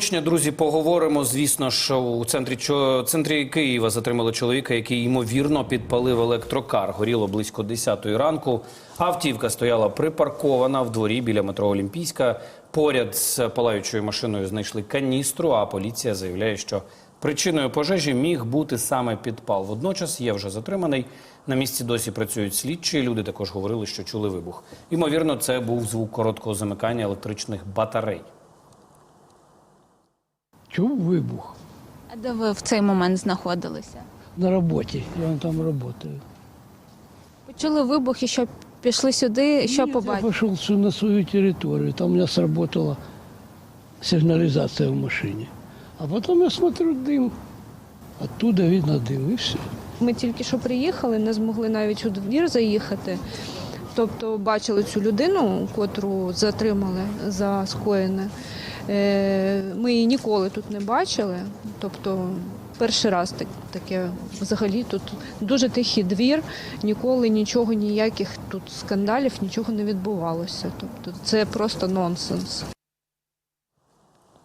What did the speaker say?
Сьогодні, друзі, поговоримо. Звісно ж, у центрі центрі Києва затримали чоловіка, який ймовірно підпалив електрокар. Горіло близько 10 ранку. Автівка стояла припаркована в дворі біля метро Олімпійська. Поряд з палаючою машиною знайшли каністру. А поліція заявляє, що причиною пожежі міг бути саме підпал. Водночас є вже затриманий. На місці досі працюють слідчі. Люди також говорили, що чули вибух. Ймовірно, це був звук короткого замикання електричних батарей. Чув вибух А де ви в цей момент знаходилися? на роботі. Я вон там працюю. Почули вибух і що пішли сюди, що Я побачили? пошел сю- на свою территорию. Там у меня сработала сигнализация в машине. А потом я смотрю дым. Оттуда видно дым, и все. Ми тільки що приїхали, не змогли навіть у двір заїхати. Тобто бачили цю людину, котру затримали за скоєне. Е, Ми її ніколи тут не бачили. Тобто перший раз так- таке взагалі тут дуже тихий двір, ніколи нічого, ніяких тут скандалів, нічого не відбувалося. Тобто це просто нонсенс.